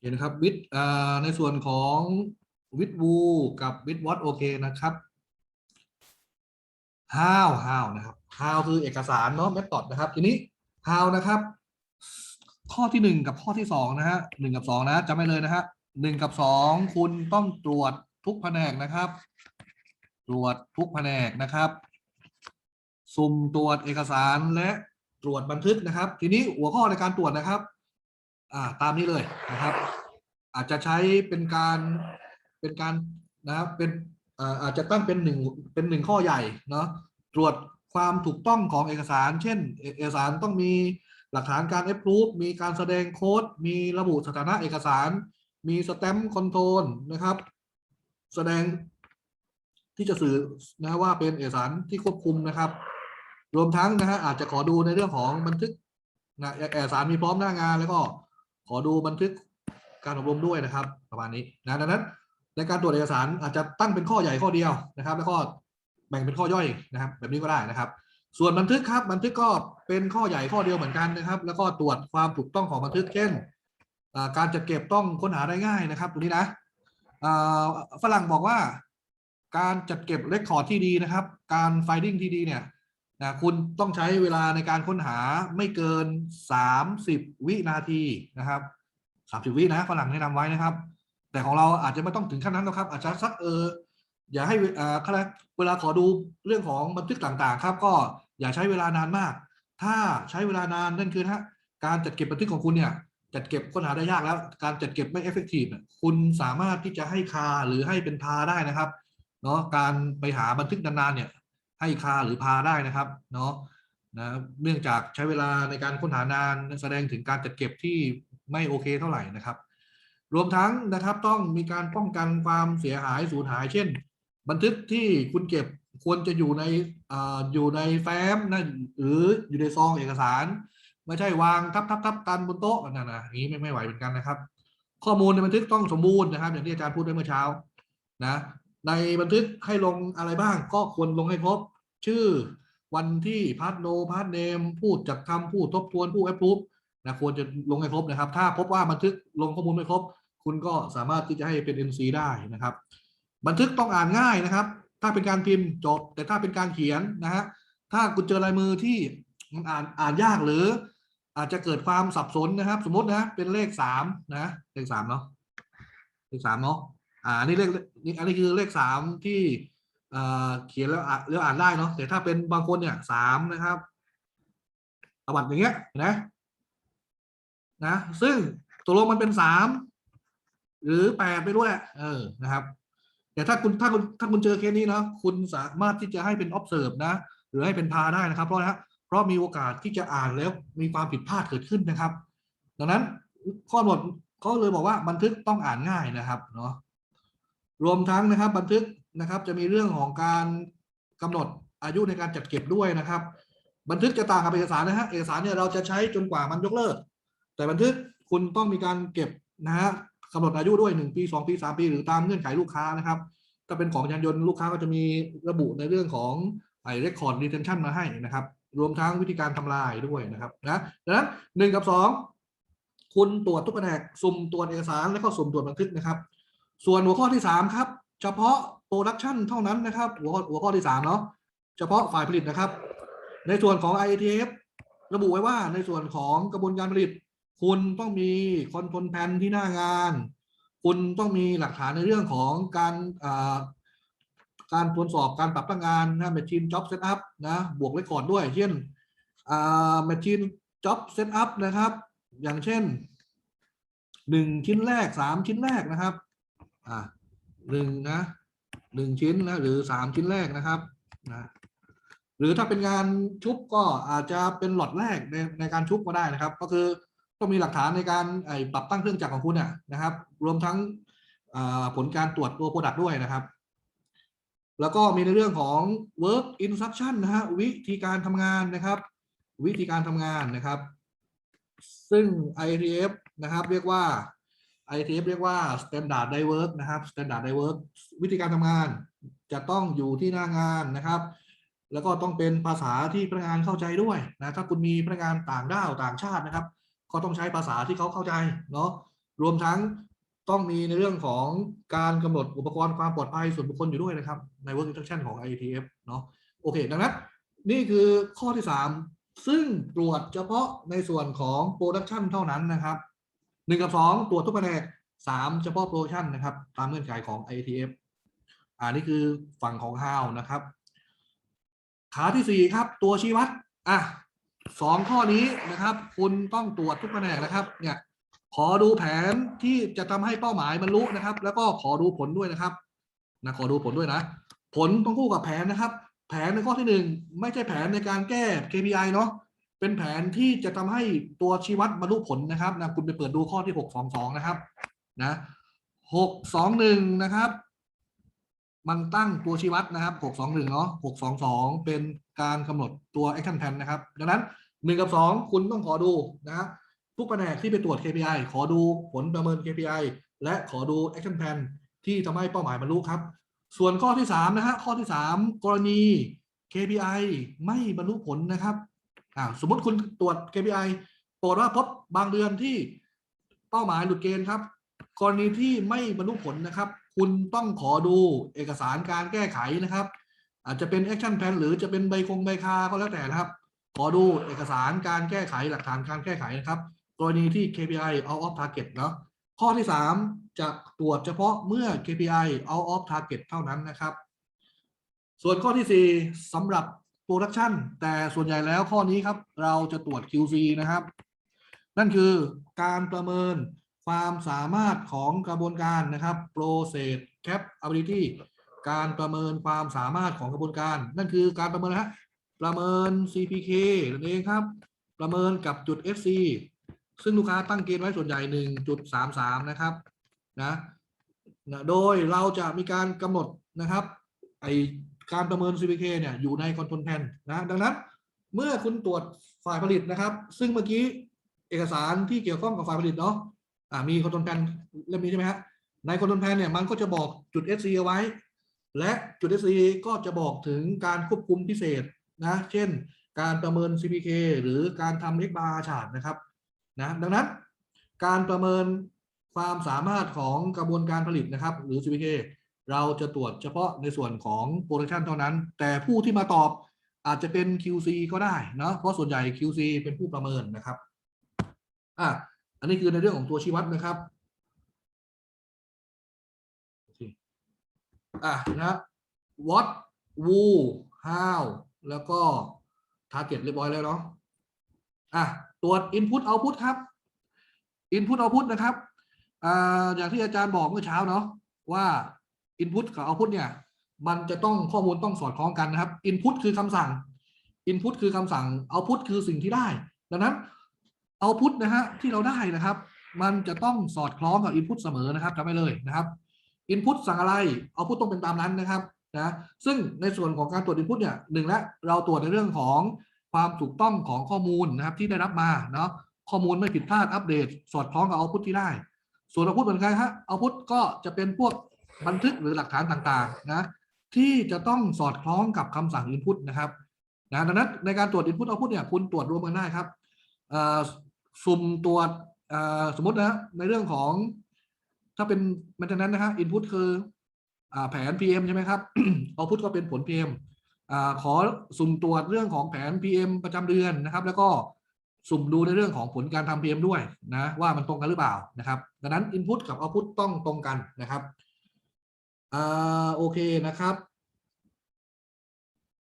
เห็นนะครับวิดในส่วนของวิดวูกับวิดวอตโอเคนะครับ how how นะครับ how คือเอกสารเนาะ method นะครับ ทีนี้ how นะครับ ข้อที่หนึ่งกับข้อที่สองนะฮะหนึ่งกับสองนะจำไว้เลยนะฮะหนึ่งกับสองคุณต้องตรวจทุกแผนกนะครับ ตรวจทุกแผนกนะครับสุ่มตรวจเอกสารและตรวจบันทึกนะครับ ทีนี้หัวข้อในการตรวจนะครับ ตามนี้เลยนะครับ อาจจะใช้เป็นการเป็นการนะครับเป็นอาจจะตั้งเป็นหนึ่งเป็นหนึ่งข้อใหญ่เนาะตรวจความถูกต้องของเอกสาร เช่น เอเอกสารต้องมีหลักฐานการ approve มีการแสดงโค้ด มีระบุสถานะเอกสาร มีสแตมป์คอนโทรลนะครับ แสดงที่จะสื่อนะว่าเป็นเอกสารที่ควบคุมนะครับ รวมทั้งนะฮะอาจจะขอดูในเรื่องของบันทึกนะเอกสารมีพร้อมหน้างานแล้วก็ ขอดูบันทึกการอบรมด้วยนะครับ ประมาณนี้นะดังนั้นในการตรวจเอกสารอาจจะตั้งเป็นข้อใหญ่ข้อเดียวนะครับ แล้วก็แบ่งเป็นข้อย่อยนะครับ แบบนี้ก็ได้นะครับ ส่วนบันทึกครับ บันทึกก็เป็นข้อใหญ่ข้อเดียวเหมือนกันนะครับ แล้วก็ตรวจความถูกต้องของบันทึกเช่นการจัดเก็บต้องค้นหาได้ง่ายนะครับตรงนี้นะฝรั่งบอกว่า การจัดเก็บเรคคอร์ดที่ดีนะครับ การไฟดิ้งที่ดีเนี่ย นะคุณต้องใช้เวลาในการค้นหาไม่เกิน 30 วินาทีนะครับ30 วินะฝรั่งแนะนำไว้นะครับ แต่ของเราอาจจะไม่ต้องถึงขั้นนั้นนะครับ อาจจะสักเอออย่าให้เวอ่าอะเวลาขอดูเรื่องของบันทึกต่างๆ ครับ ก็อย่าใช้เวลานานมาก ถ้าใช้เวลานานนั่นคือฮะการจัดเก็บบันทึกของคุณเนี่ยจัดเก็บค้นหาได้ยากแล้ว การจัดเก็บไม่เอฟเฟกตีฟคุณสามารถที่จะให้คาหรือให้เป็นพาได้นะครับเนาะการไปหาบันทึกนานๆเนี่ย ให้คาหรือพาได้นะครับเนาะนะเนื่องจากใช้เวลาในการค้นหานานแสดงถึงการจัดเก็บที่ไม่โอเคเท่าไหร่นะครับ รวมทั้งนะครับต้องมีการป้องกันความเสียหายสูญหาย เช่น บันทึกที่คุณเก็บควรจะอยู่ในอาอยู่ในแฟ้มนะหรืออยู่ในซองเอกสาร ไม่ใช่วางทับทับทับกันบนโต๊ะนั่นนะอย่างนี้ไม่ไม่ไหวเหมือนกันนะครับ ข้อมูลในบันทึกต้องสมบูรณ์นะครับ อย่างที่อาจารย์พูดไปเมื่อเช้านะในบันทึกให้ลงอะไรบ้างก็ควรลงให้ครบ ชื่อวันที่พาร์ทโนพาร์ทเนมพูดจากคำพูดทบทวนผู้แอปพูนะควรจะลงให้ครบนะครับ ถ้าพบว่าบันทึกลงข้อมูลไม่ครบ คุณก็สามารถที่จะให้เป็น NC ได้นะครับ บันทึกต้องอ่านง่ายนะครับ ถ้าเป็นการพิมพ์จบ แต่ถ้าเป็นการเขียนนะฮะถ้าคุณเจอลายมือที่มันอ่านอ่านยากหรือ อาจจะเกิดความสับสนนะครับ สมมตินะเป็นเลขสามนะเลขสามเนาะเลขสามเนาะอ่าอันนี้เลขนี่อันนี้คือเลขสามที่ เขียนแล้วอ่านแล้วอ่านได้เนาะแต่ถ้าเป็นบางคนเนี่ยสามนะครับประวัตอย่างเงี้ยนะนะซึ่งตกลงมันเป็นสามหรือแปดไปด้วย เออนะครับ แต่ถ้าคุณถ้าคุณถ้าคุณเจอเคสนี้นะคุณสามารถที่จะให้เป็น observe นะ หรือให้เป็นพาได้นะครับ เพราะนะเพราะมีโอกาสที่จะอ่านแล้วมีความผิดพลาดเกิดขึ้นนะครับ ดังนั้นข้อกำหนดเขาเลยบอกว่าบันทึกต้องอ่านง่ายนะครับเนาะรวมทั้งนะครับ บันทึก นะครับ จะมีเรื่องของการกำหนดอายุในการจัดเก็บด้วยนะครับ บันทึกจะต่างกับเอกสารนะฮะเอกสารเนี่ยเราจะใช้จนกว่ามันยกเลิก แต่บันทึกคุณต้องมีการเก็บนะฮะกำหนดอายุด้วยหนึ่งปีสองปีสามปี หรือตามเงื่อนไขลูกค้านะครับ ถ้าเป็นของยานยนต์ลูกค้าก็จะมีระบุในเรื่องของไอ้ record retention มาให้นะครับ รวมทั้งวิธีการทำลายด้วยนะครับนะดังนั้นหนึ่งกับสองคุณตรวจทุกแผนกสุ่มตรวจเอกสารแล้วก็สุ่มตรวจบันทึกนะครับ ส่วนหัวข้อที่สามครับ เฉพาะ production เท่านั้นนะครับ หัวหัวข้อที่สามเนาะเฉพาะฝ่ายผลิตนะครับ ในส่วนของ IATF ระบุไว้ว่าในส่วนของกระบวนการผลิต คุณต้องมีคอนโทรลแพนที่หน้างาน คุณต้องมีหลักฐานในเรื่องของการการตรวจสอบการปรับตั้งงานนะ machine job setup นะบวกไว้ก่อนด้วย เช่นอ่า machine job setup นะครับ อย่างเช่นหนึ่งชิ้นแรกสามชิ้นแรกนะครับ อ่าหนึ่งนะ หนึ่งชิ้นนะหรือสามชิ้นแรกนะครับนะหรือถ้าเป็นงานชุบก็อาจจะเป็นหลอดแรกในในการชุบก็ได้นะครับ ก็คือต้องมีหลักฐานในการปรับตั้งเครื่องจักรของคุณน่ะนะครับ รวมทั้งผลการตรวจตัวโปรดักต์ด้วยนะครับ แล้วก็มีในเรื่องของ work instruction นะฮะวิธีการทำงานนะครับ วิธีการทำงานนะครับ ซึ่ง ITF นะครับ เรียกว่า ITF เรียกว่า standard die work นะครับ standard die work วิธีการทำงานจะต้องอยู่ที่หน้างานนะครับ แล้วก็ต้องเป็นภาษาที่พนักงานเข้าใจด้วยนะถ้าคุณมีพนักงานต่างด้าวต่างชาตินะครับ ก็ต้องใช้ภาษาที่เขาเข้าใจเนาะรวมทั้งต้องมีในเรื่องของการกำหนดอุปกรณ์ความปลอดภัยส่วนบุคคลอยู่ด้วยนะครับ ใน Work Instruction ของ IETF เนาะโอเค ดังนั้น นี่คือข้อที่ 3 ซึ่งตรวจเฉพาะในส่วนของ Production เท่านั้นนะครับ 1กับ2ตรวจทุกแผนก3เฉพาะ Production นะครับ ตามเงื่อนไขของ IETF อ่านี่คือฝั่งของ How นะครับ ขาที่4ครับ ตัวชี้วัดอะสองข้อนี้นะครับ คุณต้องตรวจทุกแผนกนะครับ เนี่ย ขอดูแผนที่จะทำให้เป้าหมายบรรลุนะครับ แล้วก็ขอดูผลด้วยนะครับนะขอดูผลด้วยนะ ผลต้องคู่กับแผนนะครับ แผนในข้อที่หนึ่งไม่ใช่แผนในการแก้ KPI เนาะ เป็นแผนที่จะทำให้ตัวชี้วัดบรรลุผลนะครับนะคุณไปเปิดดูข้อที่หกสองสองนะครับ นะหกสองหนึ่งนะครับ มันตั้งตัวชี้วัดนะครับหกสองหนึ่งเนาะหกสองสองเป็นการกำหนดตัว action plan นะครับ ดังนั้นหนึ่งกับสองคุณต้องขอดูนะทุกแผนกที่ไปตรวจ KPI ขอดูผลประเมิน KPI และขอดู action plan ที่ทำให้เป้าหมายบรรลุครับ ส่วนข้อที่3นะฮะข้อที่3กรณี KPI ไม่บรรลุผลนะครับ อ่าสมมติคุณตรวจ KPI ปรากฏว่าพบบางเดือนที่เป้าหมายหลุดเกณฑ์ครับ กรณีที่ไม่บรรลุผลนะครับ คุณต้องขอดูเอกสารการแก้ไขนะครับ อาจจะเป็น action plan หรือจะเป็นใบคงใบคาก็แล้วแต่นะครับ ขอดูเอกสารการแก้ไขหลักฐานการแก้ไขนะครับ กรณีที่ KPI out of target เนาะข้อที่ 3 จะตรวจเฉพาะเมื่อ KPI out of target เท่านั้นนะครับ ส่วนข้อที่ 4สำหรับ Production แต่ส่วนใหญ่แล้วข้อนี้ครับ เราจะตรวจ QC นะครับ นั่นคือการประเมินความสามารถของกระบวนการนะครับ Process Capability การประเมินความสามารถของกระบวนการ นั่นคือการประเมินนะฮะประเมิน CPK นั่นเองครับ ประเมินกับจุด FC ซึ่งลูกค้าตั้งเกณฑ์ไว้ส่วนใหญ่ 1.33 นะครับนะนะโดยเราจะมีการกำหนดนะครับไอ การประเมิน CPK เนี่ยอยู่ในคอนโทรลแพนนะดังนั้น เมื่อคุณตรวจฝ่ายผลิตนะครับ ซึ่งเมื่อกี้เอกสารที่เกี่ยวข้องกับฝ่ายผลิตเนาะอ่ามีคอนโทรลแพนเล่มนี้ใช่ไหมฮะในคอนโทรลแพนเนี่ยมันก็จะบอกจุด SC เอาไว้ และจุด SC ก็จะบอกถึงการควบคุมพิเศษนะเช่น การประเมิน CPK หรือการทำ X bar ชาร์ตนะครับนะดังนั้นการประเมินความสามารถของกระบวนการผลิตนะครับ หรือ CPK เราจะตรวจเฉพาะในส่วนของ Production เท่านั้น แต่ผู้ที่มาตอบอาจจะเป็น QC ก็ได้เนาะเพราะส่วนใหญ่ QC เป็นผู้ประเมินนะครับอะอันนี้คือในเรื่องของตัวชี้วัดนะครับอะนะ what who how แล้วก็ target เรียบร้อยแล้วเนาะอะตรวจ Input Output ครับ Input Output นะครับอ่าอย่างที่อาจารย์บอกเมื่อเช้าเนาะว่า Input กับ Output เนี่ย มันจะต้องข้อมูลต้องสอดคล้องกันนะครับ Input คือคำสั่ง Input คือคำสั่ง Output คือสิ่งที่ได้ ดังนั้น Output นะฮะที่เราได้นะครับ มันจะต้องสอดคล้องกับ Input เสมอนะครับจำไว้เลยนะครับ Input สั่งอะไร Output ต้องเป็นตามนั้นนะครับนะซึ่งในส่วนของการตรวจ Input เนี่ยหนึ่งและเราตรวจในเรื่องของความถูกต้องของข้อมูลนะครับที่ได้รับมาเนาะข้อมูลไม่ผิดพลาดอัปเดต สอดคล้องกับเอาพุทที่ได้ ส่วนเอาพุทเหมือนกันฮะเอาพุทก็จะเป็นพวก บันทึกหรือหลักฐานต่างๆนะที่จะต้องสอดคล้องกับคำสั่ง Input นะครับนะดังนั้นในการตรวจ Input Output เนี่ยคุณตรวจรวมกันได้ครับสุ่มตรวจสมมตินะในเรื่องของถ้าเป็นมันจะนั้นนะฮะ Input คืออแผน PM ใช่ไหมครับ Output ก็เป็นผล PM อขอสุ่มตรวจเรื่องของแผน PM ประจำเดือนนะครับ แล้วก็สุ่มดูในเรื่องของผลการทำ PM ด้วยนะว่ามันตรงกันหรือเปล่านะครับ ดังนั้น Input กับ Output ต้องตรงกันนะครับ อ่าโอเคนะครับ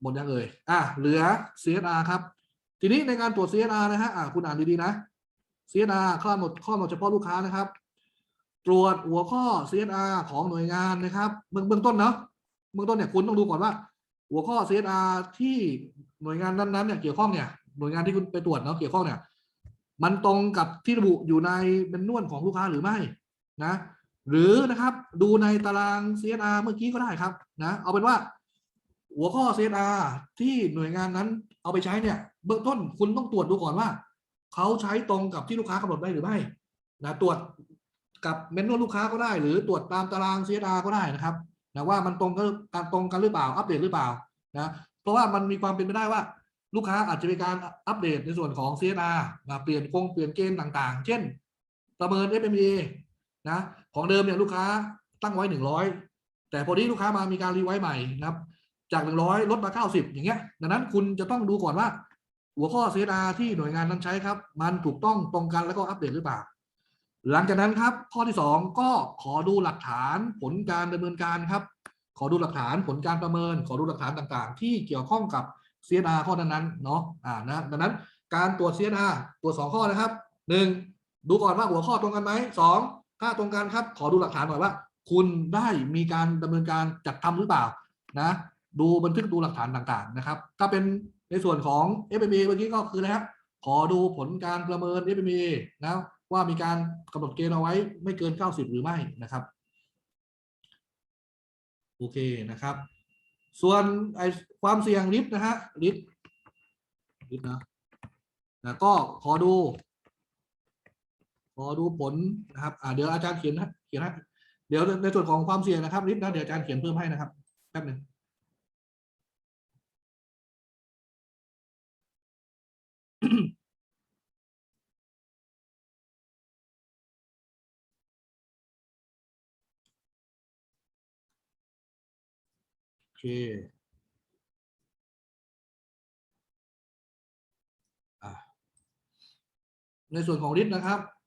หมดยังเอ่ยอะเหลือ CSR ครับ ทีนี้ในการตรวจ CSR นะฮะอะคุณอ่านดีๆนะ CSR ข้อหมดข้อหมดเฉพาะลูกค้านะครับ ตรวจหัวข้อ CSR ของหน่วยงานนะครับเบื้องเบื้องต้นเนาะเบื้องต้นเนี่ยคุณต้องดูก่อนว่า หัวข้อ CSR ที่หน่วยงานนั้นๆเนี่ยเกี่ยวข้องเนี่ยหน่วยงานที่คุณไปตรวจเนาะเกี่ยวข้องเนี่ยมันตรงกับที่ระบุอยู่ในเป็นนวลของลูกค้าหรือไม่นะ หรือนะครับดูในตาราง CSR เมื่อกี้ก็ได้ครับนะเอาเป็นว่า หัวข้อ CSR ที่หน่วยงานนั้นเอาไปใช้เนี่ย เบื้องต้นคุณต้องตรวจดูก่อนว่าเขาใช้ตรงกับที่ลูกค้ากำหนดได้หรือไม่นะตรวจกับเมนนวลลูกค้าก็ได้ หรือตรวจตามตาราง CSR ก็ได้นะครับนะว่ามันตรงกันการตรงกันหรือเปล่าอัปเดตหรือเปล่านะเพราะว่ามันมีความเป็นไปได้ว่า ลูกค้าอาจจะมีการอัปเดตในส่วนของ CSR มาเปลี่ยนคงเปลี่ยนเกณฑ์ต่าง ๆ เช่น ประเมิน FMEA นะ ของเดิมเนี่ยลูกค้าตั้งไว้หนึ่งร้อยแต่พอดีลูกค้ามามีการรีไว้ใหม่นะครับ จากหนึ่งร้อยลดมาเก้าสิบอย่างเงี้ย ดังนั้นคุณจะต้องดูก่อนว่า หัวข้อ CSR ที่หน่วยงานนั้นใช้ครับ มันถูกต้องตรงกันแล้วก็อัปเดตหรือเปล่า หลังจากนั้นครับ ข้อที่สองก็ขอดูหลักฐานผลการดำเนินการครับ ขอดูหลักฐานผลการประเมิน ขอดูหลักฐานต่างๆ ที่เกี่ยวข้องกับ CSR ข้อนั้นๆเนาะอ่านะดังนั้นการตรวจ CSR ตรวจสองข้อนะครับหนึ่งดูก่อนว่าหัวข้อตรงกันไหมสอง ถ้าตรงกันครับ ขอดูหลักฐานหน่อยว่า คุณได้มีการดำเนินการจัดทำหรือเปล่านะดูบันทึกดูหลักฐานต่างๆนะครับ ถ้าเป็นในส่วนของ FMA เมื่อกี้ก็คือนะครับขอดูผลการประเมิน FMA นะว่ามีการกำหนดเกณฑ์เอาไว้ไม่เกิน 90 หรือไม่นะครับโอเคนะครับ ส่วนไอความเสี่ยงลิฟต์นะฮะลิฟต์ลิฟต์นะนะก็ขอดู ขอดูผลนะครับอ่าเดี๋ยวอาจารย์เขียนนะเขียนนะเดี๋ยวในส่วนของความเสี่ยงนะครับลิฟต์นะเดี๋ยวอาจารย์เขียนเพิ่มให้นะครับแป๊บหนึ่งโอเคในส่วนของลิฟต์นะครับ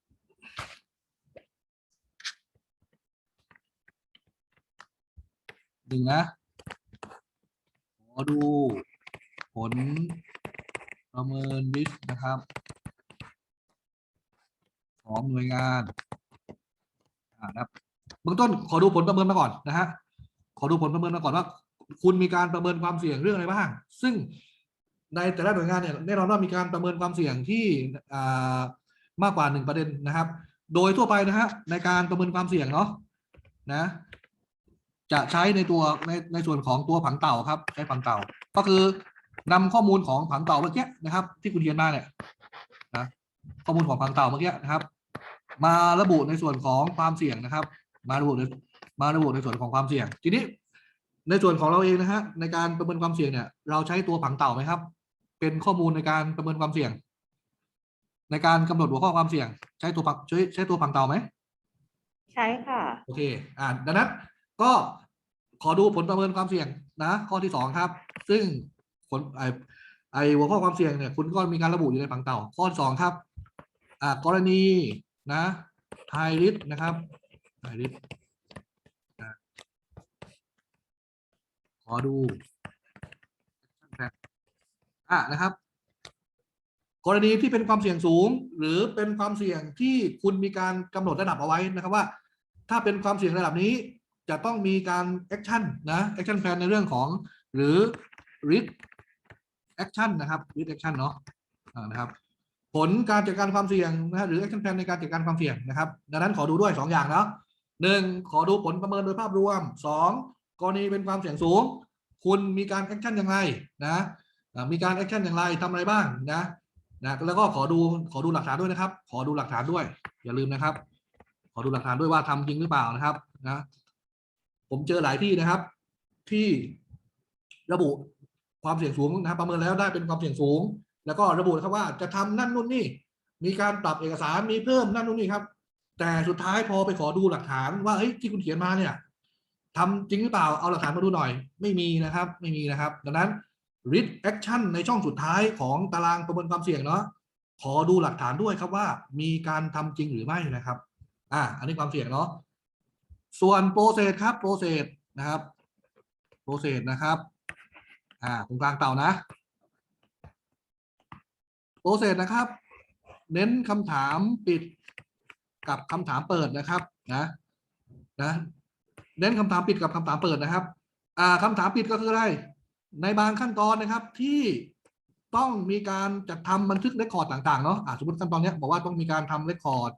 หนึ่งนะขอดูผลประเมินลิฟต์นะครับ ของหน่วยงานนะครับเบื้องต้นขอดูผลประเมินมาก่อนนะฮะขอดูผลประเมินมาก่อนว่า คุณมีการประเมินความเสี่ยงเรื่องอะไรบ้าง ซึ่งในแต่ละหน่วยงานเนี่ยแน่นอนว่ามีการประเมินความเสี่ยงที่มากกว่าหนึ่งประเด็นนะครับ โดยทั่วไปนะฮะในการประเมินความเสี่ยงเนาะนะ จะใช้ในตัวในในส่วนของตัวผังเต่าครับ ใช้ผังเต่า ก็คือนำข้อมูลของผังเต่าเมื่อกี้นะครับ ที่คุณเรียนมาเนี่ยนะข้อมูลของผังเต่าเมื่อกี้นะครับ มาระบุในส่วนของความเสี่ยงนะครับ มาระบุในมาระบุในส่วนของความเสี่ยง ทีนี้ ในส่วนของเราเองนะฮะในการประเมินความเสี่ยงเนี่ย เราใช้ตัวผังเต่าไหมครับ เป็นข้อมูลในการประเมินความเสี่ยง ในการกำหนดหัวข้อความเสี่ยง ใช้ตัวผังใช้ใช้ตัวผังเต่าไหมใช่ค่ะ โอเค อ่าดังนั้น ก็ขอดูผลประเมินความเสี่ยงนะ ข้อที่สองครับ ซึ่งผลไอไอหัวข้อความเสี่ยงเนี่ยคุณก็มีการระบุอยู่ในผังเต่า ข้อสองครับอ่ากรณีนะไฮริสนะครับไฮริสขอดูอะนะครับ กรณีที่เป็นความเสี่ยงสูง หรือเป็นความเสี่ยงที่คุณมีการกำหนดระดับเอาไว้นะครับว่า ถ้าเป็นความเสี่ยงระดับนี้ จะต้องมีการแอคชั่นนะแอคชั่นแพนในเรื่องของหรือ risk action นะครับ risk action เนาะนะครับ ผลการจัดการความเสี่ยงนะหรือ action plan ในการจัดการความเสี่ยงนะครับ ดังนั้นขอดูด้วยสองอย่างนะหนึ่งขอดูผลประเมินโดยภาพรวมสองกรณีเป็นความเสี่ยงสูง คุณมีการแอคชั่นอย่างไรนะมีการแอคชั่นอย่างไรทำอะไรบ้างนะนะแล้วก็ขอดูขอดูหลักฐานด้วยนะครับ ขอดูหลักฐานด้วย อย่าลืมนะครับ ขอดูหลักฐานด้วยว่าทำจริงหรือเปล่านะครับนะ ผมเจอหลายที่นะครับ ที่ระบุความเสี่ยงสูงนะครับประเมินแล้วได้เป็นความเสี่ยงสูง แล้วก็ระบุนะครับว่าจะทำนั่นนู่นนี่ มีการปรับเอกสารมีเพิ่มนั่นนู่นนี่ครับ แต่สุดท้ายพอไปขอดูหลักฐานว่าเฮ้ยที่คุณเขียนมาเนี่ยทำจริงหรือเปล่าเอาหลักฐานมาดูหน่อย ไม่มีนะครับ ไม่มีนะครับ ดังนั้น risk action ในช่องสุดท้ายของตารางประเมินความเสี่ยงเนาะขอดูหลักฐานด้วยครับว่ามีการทำจริงหรือไม่นะครับ อ่า อันนี้ความเสี่ยงเนาะ ส่วนโปรเซสครับโปรเซสนะครับโปรเซสนะครับอ่าตรงกลางเต่านะโปรเซสนะครับ เน้นคำถามปิดกับคำถามเปิดนะครับนะนะเน้นคำถามปิดกับคำถามเปิดนะครับ อ่าคำถามปิดก็คืออะไร ในบางขั้นตอนนะครับที่ต้องมีการจัดทำบันทึกเรคคอร์ดต่างๆเนาะอ่าสมมติขั้นตอนนี้บอกว่าต้องมีการทำเรคคอร์ด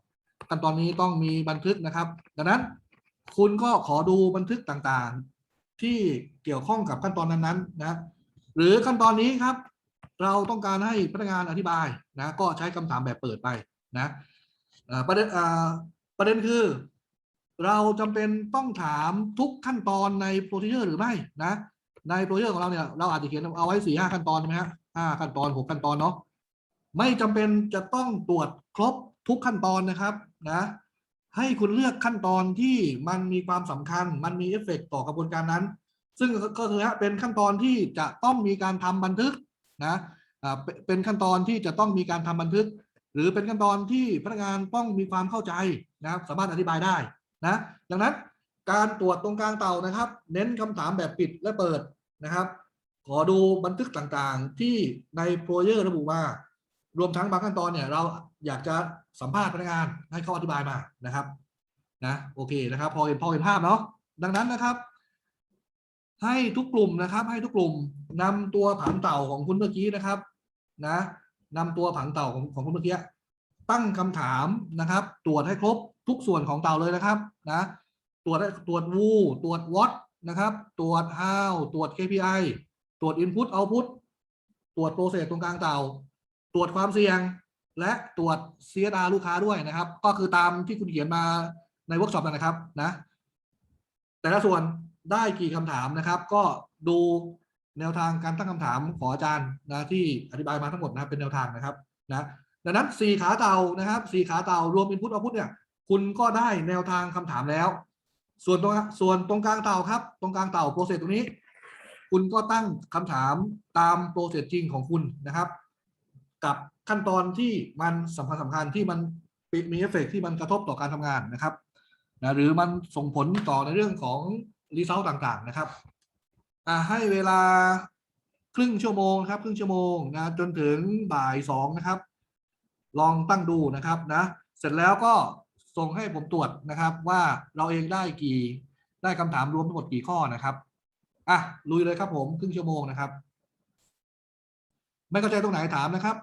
ขั้นตอนนี้ต้องมีบันทึกนะครับ ดังนั้น คุณก็ขอดูบันทึกต่างๆ ที่เกี่ยวข้องกับขั้นตอนนั้นๆนะหรือขั้นตอนนี้ครับ เราต้องการให้พนักงานอธิบายนะก็ใช้คำถามแบบเปิดไปนะประเด็นประเด็นคือ เราจำเป็นต้องถามทุกขั้นตอนในโปรเ u อร์หรือไม่นะในโปรเ u อร์ของเราเนี่ยเราอาจจะเขียนเอาไว้สี่ห้าขั้นตอนใช่ไหมฮะห้าขั้นตอนหกขั้นตอนเนาะไม่จำเป็นจะต้องตรวจครบทุกขั้นตอนนะครับนะ ให้คุณเลือกขั้นตอนที่มันมีความสำคัญ มันมีเอฟเฟกต์ต่อกระบวนการนั้น ซึ่งก็คือเป็นขั้นตอนที่จะต้องมีการทำบันทึกนะเป็นขั้นตอนที่จะต้องมีการทำบันทึก หรือเป็นขั้นตอนที่พนักงานต้องมีความเข้าใจนะครับสามารถอธิบายได้นะดังนั้นการตรวจตรงกลางเตานะครับ เน้นคำถามแบบปิดและเปิดนะครับ ขอดูบันทึกต่างๆที่ในโปรเจอร์ระบุว่า รวมทั้งบางขั้นตอนเนี่ยเราอยากจะ สัมภาษณ์พนักงานให้เขาอธิบายมานะครับนะโอเคนะครับ พอเห็นพอเห็นภาพเนาะดังนั้นนะครับ ให้ทุกกลุ่มนะครับ ให้ทุกกลุ่มนำตัวผังเต่าของคุณเมื่อกี้นะครับ นะนำตัวผังเต่าของของคุณเมื่อกี้ตั้งคำถามนะครับ ตรวจให้ครบทุกส่วนของเต่าเลยนะครับนะตรวจได้ตรวจวูตรวจวอตนะครับ ตรวจ how ตรวจ KPI ตรวจ input output ตรวจโปรเซสตรงกลางเต่า ตรวจความเสี่ยง และตรวจ CSR ลูกค้าด้วยนะครับ ก็คือตามที่คุณเขียนมาในเวิร์กช็อปนะครับนะ แต่ละส่วนได้กี่คำถามนะครับ ก็ดูแนวทางการตั้งคำถามของอาจารย์นะที่อธิบายมาทั้งหมดนะเป็นแนวทางนะครับนะดังนั้นสี่ขาเตานะครับสี่ขาเตารวม input output เนี่ย คุณก็ได้แนวทางคำถามแล้ว ส่วนตรงส่วนตรงกลางเตาครับ ตรงกลางเตาโปรเซสตรงนี้ คุณก็ตั้งคำถามตามโปรเซสจริงของคุณนะครับ กับขั้นตอนที่มันสำคัญสำคัญที่มันมีเอฟเฟกต์ที่มันกระทบต่อการทำงานนะครับนะหรือมันส่งผลต่อในเรื่องของรีเซลต่างๆนะครับอ่าให้เวลาครึ่งชั่วโมงครับ ครึ่งชั่วโมงนะจนถึงบ่ายสองนะครับ ลองตั้งดูนะครับนะเสร็จแล้วก็ส่งให้ผมตรวจนะครับ ว่าเราเองได้กี่ได้คำถามรวมทั้งหมดกี่ข้อนะครับอะลุยเลยครับผมครึ่งชั่วโมงนะครับ ไม่เข้าใจตรงไหนถามนะครับ